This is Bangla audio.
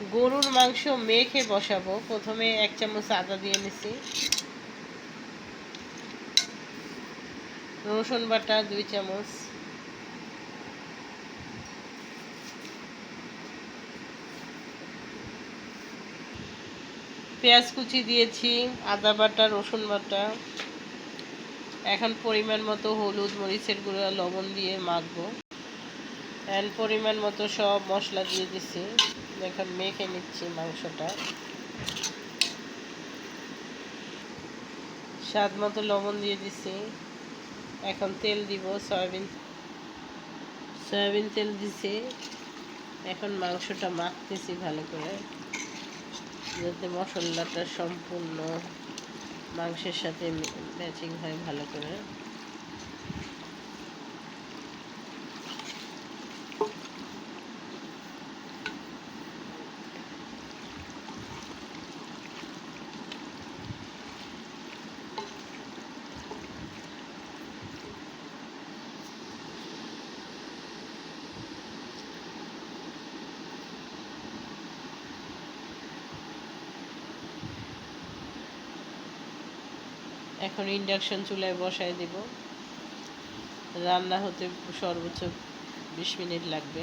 গরুর মাংস মেখে বসাবো। প্রথমে এক চামচ আদা দিয়ে নিছি। রসুন বাটা দুই চামচ। পেঁয়াজ কুচি দিয়েছি, আদা বাটা, রসুন বাটা। এখন পরিমাণ মতো হলুদ, মরিচের গুঁড়া, লবণ দিয়ে মাখবো। এখন পরিমাণ মতো সব মশলা দিয়ে দিছি। এখন মেখে নিচ্ছি মাংসটা। স্বাদ মতো লবণ দিয়ে দিছি। এখন তেল দিব, সয়াবিন। সয়াবিন তেল দিছি। এখন মাংসটা মাখতেছি ভালো করে। যাতে মশলাটা সম্পূর্ণ মাংসের সাথে ম্যাচিং হয় ভালো করে। এখন ইন্ডাকশন চুলায় বসায় দেব। রান্না হতে সর্বোচ্চ বিশ মিনিট লাগবে।